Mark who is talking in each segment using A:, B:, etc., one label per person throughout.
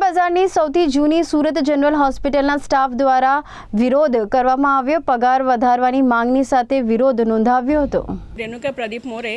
A: બજારની સૌથી જૂની સુરત જનરલ હોસ્પિટલના સ્ટાફ દ્વારા વિરોધ કરવામાં આવ્યો. પગાર વધારવાની માંગની સાથે વિરોધ નોંધાવ્યો હતો.
B: રેણુકા પ્રદીપ મોરે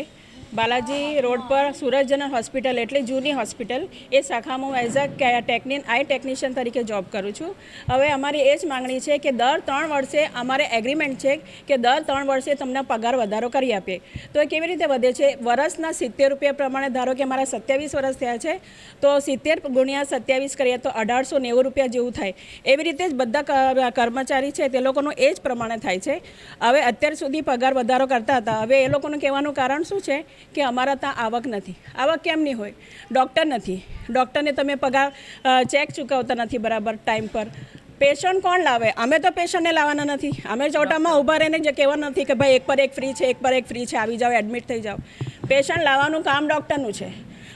B: બાલાજી રોડ પર સુરત જનરલ હોસ્પિટલ એટલે જૂની હોસ્પિટલ. એ શાખામાં હું એઝ અ ટેકનિન આઈ ટેકનિશિયન તરીકે જોબ કરું છું. હવે અમારી એ જ માગણી છે કે દર ત્રણ વર્ષે અમારે એગ્રીમેન્ટ છે કે દર ત્રણ વર્ષે તમને પગાર વધારો કરી આપીએ. તો એ કેવી રીતે વધે છે? વર્ષના સિત્તેર રૂપિયા પ્રમાણે ધારો કે મારા સત્યાવીસ વર્ષ થયા છે, તો સિત્તેર ગુણ્યા સત્યાવીસ કરીએ તો અઢારસો નેવું રૂપિયા જેવું થાય. એવી રીતે જ બધા કર્મચારી છે તે લોકોનું એ જ પ્રમાણે થાય છે. હવે અત્યાર સુધી પગાર વધારો કરતા હતા. હવે એ લોકોનું કહેવાનું કારણ શું છે? કે અમારા ત્યાં આવક નથી. આવક કેમ નહીં હોય? ડૉક્ટર નથી. ડૉક્ટરને તમે પગાર ચેક ચૂકવતા નથી બરાબર ટાઈમ પર. પેશન્ટ કોણ લાવે? અમે તો પેશન્ટને લાવવાના નથી. અમે ચોટામાં ઊભા રહીને જે કહેવાનું નથી કે ભાઈ એક પર એક ફ્રી છે એક પર એક ફ્રી છે આવી જાઓ એડમિટ થઈ જાઓ. પેશન્ટ લાવવાનું કામ ડૉક્ટરનું છે.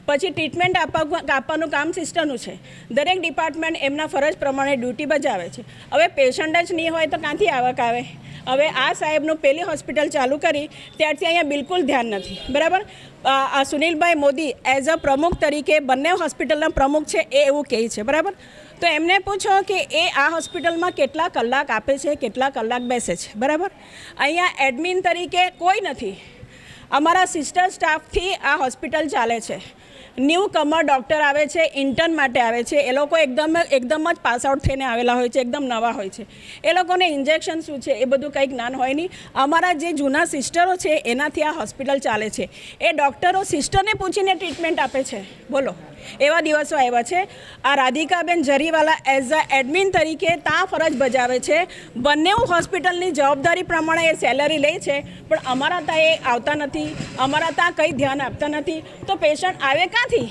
B: પછી ટ્રીટમેન્ટ આપવા આપવાનું કામ સિસ્ટરનું છે. દરેક ડિપાર્ટમેન્ટ એમના ફરજ પ્રમાણે ડ્યુટી બજાવે છે. હવે પેશન્ટ જ નહીં હોય તો ક્યાંથી આવક આવે? હવે આ સાહેબનું પહેલી હોસ્પિટલ ચાલુ કરી ત્યારથી અહીંયા બિલકુલ ધ્યાન નથી. બરાબર? આ સુનિલભાઈ મોદી એઝ અ પ્રમુખ તરીકે બંને હોસ્પિટલના પ્રમુખ છે એ એવું કહે છે. બરાબર? તો એમને પૂછો કે એ આ હોસ્પિટલમાં કેટલા કલાક આપે છે, કેટલા કલાક બેસે છે. બરાબર? અહીંયા એડમિન તરીકે કોઈ નથી. અમારા સિસ્ટર સ્ટાફથી આ હોસ્પિટલ ચાલે છે. ન્યૂ કમર ડૉક્ટર આવે છે ઇન્ટર્ન માટે આવે છે. એ લોકો એકદમ એકદમ જ પાસ આઉટ થઈને આવેલા હોય છે, એકદમ નવા હોય છે. એ લોકોને ઇન્જેક્શન શું છે, એ બધું કંઈ જ્ઞાન હોય નહીં. અમારા જે જૂના સિસ્ટરો છે, એનાથી આ હોસ્પિટલ ચાલે છે. એ ડૉક્ટરો સિસ્ટરને પૂછીને ટ્રીટમેન્ટ આપે છે. બોલો. એવા દિવસો આવ્યા છે. આ Radhikaben Jariwala as a admin તરીકે ત્યાં ફરજ બજાવે છે. બંને હોસ્પિટલની જવાબદારી પ્રમાણે એ સેલરી લે છે, પણ અમારા ત્યાં એ આવતા નથી. અમારા ત્યાં કંઈ ધ્યાન આપતા નથી. તો પેશન્ટ આવે ક્યાંથી?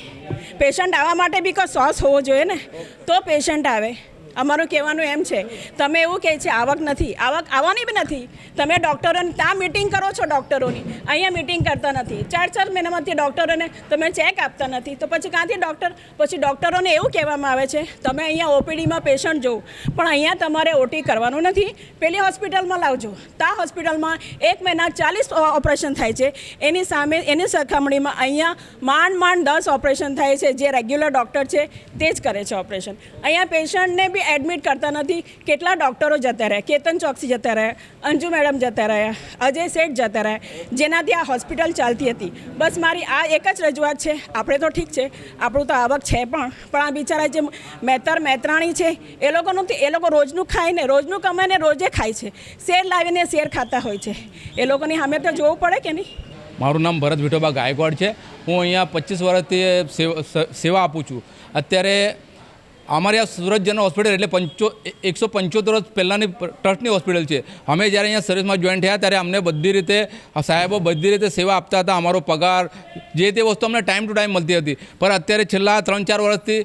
B: પેશન્ટ આવવા માટે બી કોઈ સોસ હોવો જોઈએ ને? તો પેશન્ટ આવે. અમારું કહેવાનું એમ છે, તમે એવું કહે છે, આવક નથી. આવક આવવાની બી નથી. તમે ડૉક્ટરોને ત્યાં મિટિંગ કરો છો ડૉક્ટરોની અહીંયા મિટિંગ કરતા નથી. ચાર ચાર મહિનામાંથી ડૉક્ટરોને તમે ચેક આપતા નથી. તો પછી ક્યાંથી ડૉક્ટર પછી ડૉક્ટરોને એવું કહેવામાં આવે છે, તમે અહીંયા ઓપીડીમાં પેશન્ટ જોવો પણ અહીંયા તમારે ઓટી કરવાનું નથી. પેલી હોસ્પિટલમાં લાવજો. તા હોસ્પિટલમાં એક મહિના ચાલીસ ઓપરેશન થાય છે. એની સામે, એની સરખામણીમાં અહીંયા માંડ માંડ દસ ઓપરેશન થાય છે. જે રેગ્યુલર ડૉક્ટર છે, તે જ કરે છે ઓપરેશન અહીંયા પેશન્ટને બી એડમિટ કરતા નથી. કેટલા ડૉક્ટરો જતા રહ્યા કેતન ચોકસી જતા રહ્યા અંજુ મેડમ જતા રહ્યા અજય શેઠ જતા રહ્યા જેનાથી આ હોસ્પિટલ ચાલતી હતી. બસ મારી આ એક જ રજૂઆત છે. આપણે તો ઠીક છે. આપણું તો આવક છે પણ. પણ આ બિચારા જે મહેતર મહેતરાણી છે, એ લોકોનું એ લોકો રોજનું ખાય ને, રોજનું કમાઈને રોજે ખાય છે. શેર લાવીને શેર ખાતા હોય છે. એ લોકોની સામે તો જોવું પડે કે નહીં?
C: મારું નામ ભરત વિઠોબા ગાયકવાડ છે. હું અહીંયા પચીસ વર્ષથી સેવા આપું છું. અત્યારે અમારી આ સુરત જનરલ હોસ્પિટલ એટલે પંચો એકસો પંચોતેર વર્ષ પહેલાંની ટ્રસ્ટની હોસ્પિટલ છે. અમે જ્યારે અહીંયા સર્વિસમાં જોઈન થયા ત્યારે અમને બધી રીતે સાહેબો બધી રીતે સેવા આપતા હતા, અમારો પગાર, જે તે વસ્તુ અમને ટાઈમ ટુ ટાઈમ મળતી હતી. પણ અત્યારે છેલ્લા ત્રણ ચાર વર્ષથી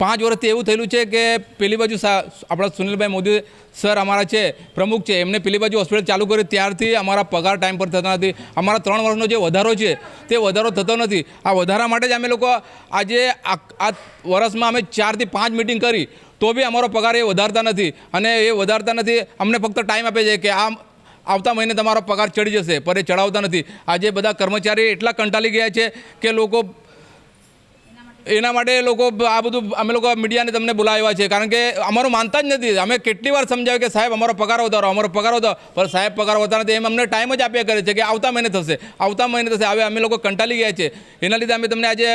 C: પાંચ વર્ષથી એવું થયેલું છે કે પેલી બાજુ આપણા સુનિલભાઈ મોદી સર અમારા છે, પ્રમુખ છે, એમને પેલી બાજુ હોસ્પિટલ ચાલુ કરી ત્યારથી અમારા પગાર ટાઈમ પર થતા નથી. અમારા ત્રણ વર્ષનો જે વધારો છે, તે વધારો થતો નથી. આ વધારા માટે જ અમે લોકો આજે આ આ વર્ષમાં અમે ચારથી પાંચ મિટિંગ કરી. તો બી અમારો પગાર એ વધારતા નથી. અને એ વધારતા નથી, અમને ફક્ત ટાઈમ આપે છે કે આ આવતા મહિને તમારો પગાર ચડી જશે પર એ ચડાવતા નથી. આજે બધા કર્મચારી એટલા કંટાળી ગયા છે કે લોકો એના માટે એ લોકો આ બધું અમે લોકો મીડિયાને તમને બોલાવ્યા છે. કારણ કે અમારું માનતા જ નથી. અમે કેટલી વાર સમજાવ્યું કે સાહેબ અમારો પગાર વધારો અમારો પગાર વધારો. પણ સાહેબ પગાર વધારો નથી એમ અમને ટાઈમ જ આપ્યા કરે છે કે આવતા મહિને થશે. આવતા મહિને થશે. હવે અમે લોકો કંટાળી ગયા છે. એના લીધે અમે તમને આજે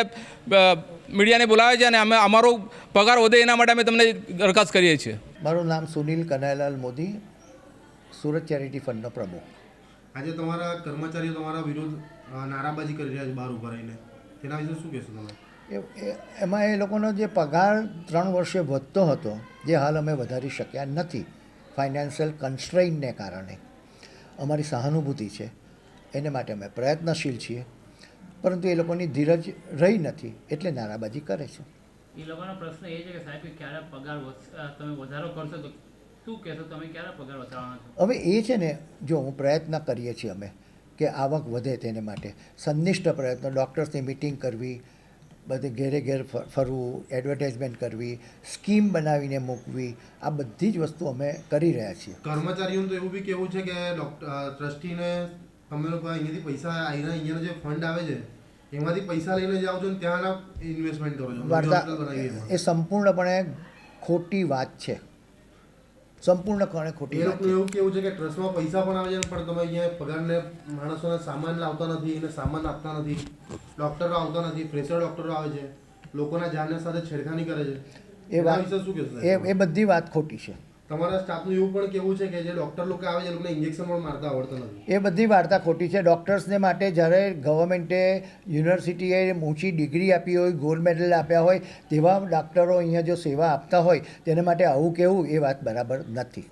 C: મીડિયાને બોલાવ્યા છે અને અમે અમારો પગાર વધે એના માટે અમે તમને દરખાસ્ત કરીએ છીએ.
D: મારું નામ સુનિલ કનૈયાલાલ મોદી સુરત ચેરિટી ફંડનો પ્રમુખ.
E: આજે તમારા કર્મચારીઓ તમારા વિરુદ્ધ નારાબાજી કરી રહ્યા છે બહાર ઊભા રહીને. તેના વિશે શું કહેશો તમે?
D: એમાં એ લોકોનો જે પગાર ત્રણ વર્ષે વધતો હતો જે હાલ અમે વધારી શક્યા નથી ફાઇનાન્શિયલ કન્સ્ટ્રેઇનને કારણે. અમારી સહાનુભૂતિ છે એને માટે અમે પ્રયત્નશીલ છીએ. પરંતુ એ લોકોની ધીરજ રહી નથી એટલે નારાબાજી કરે છે.
F: એ લોકોનો પ્રશ્ન એ છે કે સાહેબ ક્યારે પગાર તમે વધારો કરશો તો શું કહેશો? તમે ક્યારે પગાર વધારવાના છો?
D: હવે એ છે ને જો હું પ્રયત્ન કરીએ છીએ અમે કે આવક વધે તેને માટે સંનિષ્ઠ પ્રયત્ન ડૉક્ટર્સની મિટિંગ કરવી બધે ઘેરે ઘેર ફરવું એડવર્ટાઇઝમેન્ટ કરવી સ્કીમ બનાવીને મૂકવી આ બધી જ વસ્તુ અમે કરી રહ્યા છીએ.
E: કર્મચારીઓનું તો એવું બી કેવું છે કે ડૉક્ટર ટ્રસ્ટીને તમે લોકો અહીંયાથી પૈસા અહીંના અહીંયાનો જે ફંડ આવે છે એમાંથી પૈસા લઈને જાઓ છો ત્યાંના ત્યાં ઇન્વેસ્ટમેન્ટ કરો છો.
D: વાર્તા એ સંપૂર્ણપણે ખોટી વાત છે. સંપૂર્ણપણે ખોટી
E: એ
D: લોકો
E: એવું કેવું છે કે ટ્રસ્ટમાં પૈસા પણ આવે છે પણ તમે અહીંયા પગારને માણસોને સામાન લાવતા નથી એને સામાન આપતા નથી. ડૉક્ટરો આવતા નથી ફ્રેશર ડૉક્ટરો આવે છે. લોકોના જાનને સાથે છેડખાની કરે છે.
D: એ વાત એ એ બધી વાત ખોટી છે.
E: તમારા સ્ટાફનું એવું પણ કેવું છે કે જે ડૉક્ટર લોકો આવે છે લોકોને ઇન્જેક્શન પણ મારતા આવડતા નથી?
D: એ બધી વાર્તા ખોટી છે. ડૉક્ટર્સને માટે જ્યારે ગવર્મેન્ટે યુનિવર્સિટીએ ઊંચી ડિગ્રી આપી હોય ગોલ્ડ મેડલ આપ્યા હોય, તેવા ડૉક્ટરો અહીંયા જો સેવા આપતા હોય, તેને માટે આવું કહેવું એ વાત બરાબર નથી.